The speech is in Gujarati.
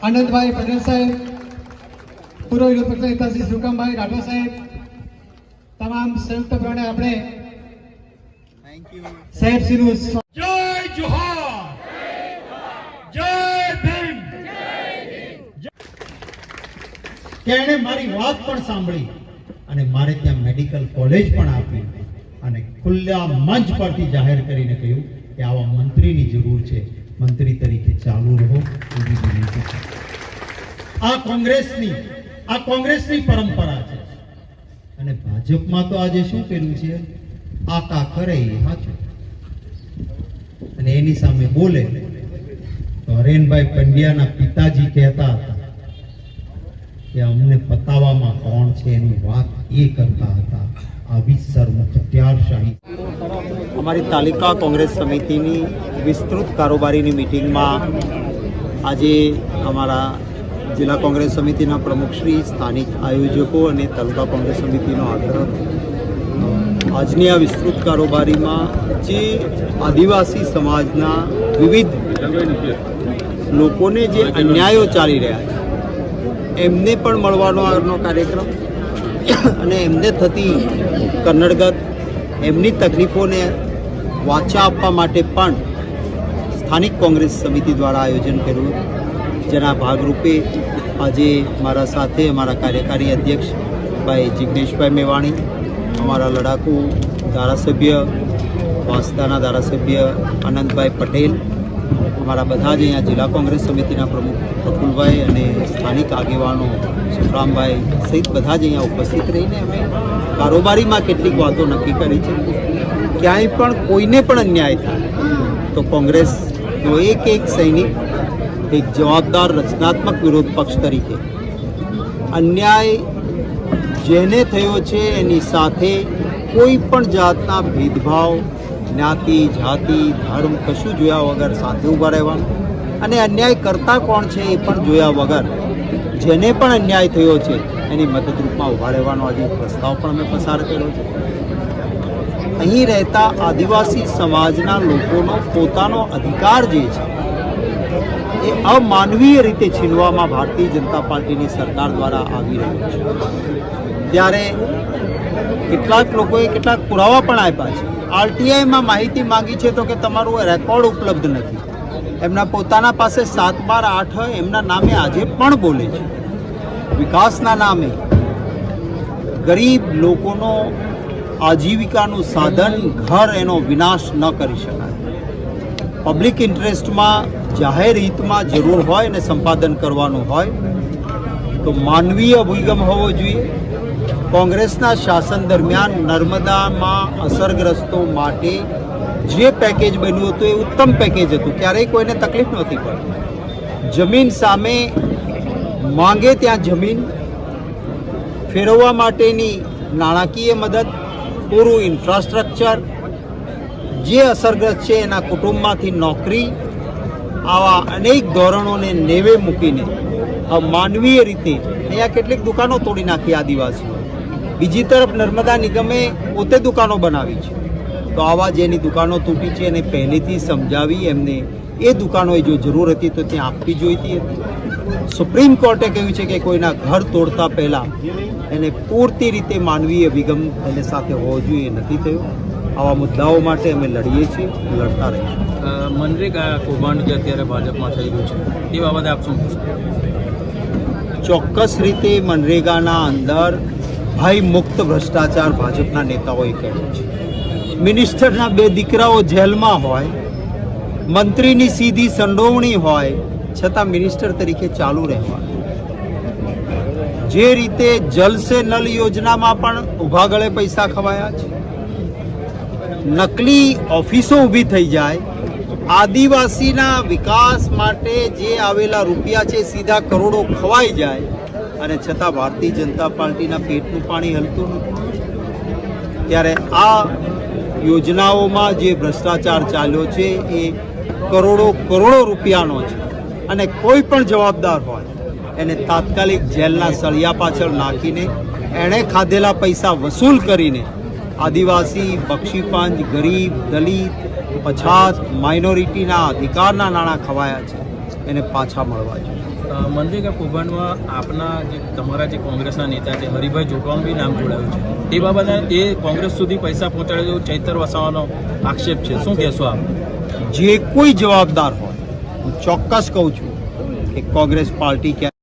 આનંદભાઈ પટેલ સાહેબ પૂર્વ વિરોધ નેતા શ્રી સુકમભાઈ રાઠવા સાહેબ તમામ સંયુક્તપણે આપણે સાહેબશ્રીનું સ્વ- જય જોહાર! જય ભીમ! તેણે મારી વાત પણ સાંભળી અને મારે ત્યાં મેડિકલ કોલેજ પણ આપી અને ખુલ્લા મંચ પરથી જાહેર કરીને કહ્યું કે આવા મંત્રીની જરૂર છે. મંત્રી તરીકે ચાલુ રહો, એવી વિનંતી આ કોંગ્રેસની આ કોંગ્રેસની પરંપરા છે. અને ભાજપમાં તો આજે શું કર્યું છે? આકા કરે એ સાચું અને એની સામે બોલે, તો હરેનભાઈ પંડ્યાના પિતાજી કહેતા હતા કે અમને પતાવવામાં કોણ છે એની વાત એ કરતા હતા. આવી સરમુખ હત્યારશાહી અમારી તાલુકા કોંગ્રેસ સમિતિની વિસ્તૃત કારોબારીની મિટિંગમાં આજે અમારા જિલ્લા કોંગ્રેસ સમિતિના પ્રમુખશ્રી, સ્થાનિક આયોજકો અને તાલુકા કોંગ્રેસ સમિતિનો આગ્રહ. આજની આ વિસ્તૃત કારોબારીમાં જે આદિવાસી સમાજના વિવિધ લોકોને જે અન્યાયો ચાલી રહ્યા છે, એમને પણ મળવાનો આજનો કાર્યક્રમ અને એમને થતી કન્નડગત, એમની તકલીફોને વાચા આપવા માટે પણ સ્થાનિક કોંગ્રેસ સમિતિ દ્વારા આયોજન કર્યું. જેના ભાગરૂપે આજે મારા સાથે અમારા કાર્યકારી અધ્યક્ષ ભાઈ જિગ્નેશભાઈ મેવાણી, અમારા લડાકુ ધારાસભ્ય, વાંસદાના ધારાસભ્ય આનંદભાઈ પટેલ અમારા બધા જ અહીંયા જિલ્લા કોંગ્રેસ સમિતિના પ્રમુખ પ્રફુલભાઈ અને સ્થાનિક આગેવાનો સુખરામભાઈ સહિત બધા જ અહીંયા ઉપસ્થિત રહીને અમે કારોબારીમાં કેટલીક વાતો નક્કી કરી છે. ક્યાંય પણ કોઈને પણ અન્યાય થાય તો કોંગ્રેસનો એક એક સૈનિક એક જવાબદાર રચનાત્મક વિરોધ પક્ષ તરીકે અન્યાય જેને થયો છે એની સાથે કોઈ પણ જાતના ભેદભાવ જ્ઞાતિ, જાતિ, ધર્મ કશું જોયા વગર સાથે ઊભા રહેવાનું અને અન્યાય કરતા કોણ છે એ પણ જોયા વગર? જેને પણ અન્યાય થયો છે, એની મદદરૂપમાં ઊભા રહેવાનો આજે પ્રસ્તાવ પણ અમે પસાર કર્યો છે. અહીં રહેતા આદિવાસી સમાજના લોકોનો પોતાનો અધિકાર જે છે, એ અમાનવીય રીતે છીનવામાં ભારતીય જનતા પાર્ટીની સરકાર દ્વારા આવી રહ્યું છે. ત્યારે કેટલાક લોકોએ કેટલાક પુરાવા પણ આપ્યા છે. આરટીઆઈમાં માહિતી માંગી છે તો કે તમારું રેકોર્ડ ઉપલબ્ધ નથી. એમના પોતાના પાસે સાત બાર આઠ એમના નામે આજે પણ બોલે છે. વિકાસના નામે ગરીબ લોકોનો આજીવિકાનું સાધન, ઘર એનો વિનાશ ન કરી શકાય. પબ્લિક ઇન્ટરેસ્ટમાં જાહેર હિતમાં જરૂર હોય અને સંપાદન કરવાનું હોય, તો માનવીય અભિગમ હોવો જોઈએ. કોંગ્રેસના શાસન દરમિયાન નર્મદામાં અસરગ્રસ્તો માટે જે પેકેજ બન્યું હતું એ ઉત્તમ પેકેજ હતું. ક્યારેય કોઈને તકલીફ નહોતી પડતી જમીન સામે માંગે ત્યાં જમીન, ફેરવવા માટેની નાણાકીય મદદ, પૂરું ઇન્ફ્રાસ્ટ્રક્ચર જે અસરગ્રસ્ત છે એના કુટુંબમાંથી નોકરી, આવા અનેક ધોરણોને નેવે મૂકીને માનવીય રીતે અહીંયા કેટલીક દુકાનો તોડી નાખી આદિવાસીઓ. બીજી તરફ નર્મદા નિગમે પોતે દુકાનો બનાવી છે. તો આવા જેની દુકાનો તૂટી છે એને પહેલેથી સમજાવી એમને એ દુકાનોએ જો જરૂર હતી તો ત્યાં આપવી જોઈતી હતી. સુપ્રીમ કોર્ટે કહ્યું છે કે કોઈના ઘર તોડતા પહેલાં એને પૂરતી રીતે માનવીય અભિગમ એને સાથે હોવો જોઈએ એ નથી થયો. આવા મુદ્દાઓ માટે અમે લડીએ છીએ લડતા રહીશું. મનરેગા કૌભાંડ જે અત્યારે ભાજપમાં થઈ રહ્યું છે એ બાબતે આપ શું ચોક્કસ રીતે મનરેગાના અંદર ભય મુક્ત ભ્રષ્ટાચાર ભાજપના નેતાઓએ કર્યો છે. મિનિસ્ટરના બે દીકરાઓ જેલમાં હોય, મંત્રીની સીધી સંડોવણી હોય, છતાં મિનિસ્ટર તરીકે ચાલુ રહેવાનું જે રીતે જલસે નલ યોજનામાં પણ ઊભા ગળે પૈસા ખવાયા છે. નકલી ઓફિસો ઊભી થઈ જાય. આદિવાસીના વિકાસ માટે જે આવેલા રૂપિયા છે, સીધા કરોડો ખવાઈ જાય. અને છતાં ભારતીય જનતા પાર્ટીના પેટનું પાણી હલતું નથી. ત્યારે આ યોજનાઓમાં જે ભ્રષ્ટાચાર ચાલ્યો છે એ કરોડો કરોડો રૂપિયાનો છે અને કોઈ પણ જવાબદાર હોય એને તાત્કાલિક જેલના સળિયા પાછળ નાખીને એણે ખાધેલા પૈસા વસૂલ કરીને આદિવાસી, બક્ષીપંચ, ગરીબ, દલિત, પછાત માઇનોરિટીના અધિકારના નાણાં ખવાયા છે. એને પાછા મળવા જોઈએ. મંત્રી કૌભાંડમાં આપના જે, તમારા જે કોંગ્રેસના નેતા છે, હરિભાઈ જોટવાનું બી નામ જોડાયું છે. એ બાબતે એ કોંગ્રેસ સુધી પૈસા પહોંચાડે ચૈતર વસાવાનો આક્ષેપ છે. શું કહેશો આપ? જે કોઈ જવાબદાર હોય, હું ચોક્કસ કહું છું કે કોંગ્રેસ પાર્ટી ક્યાં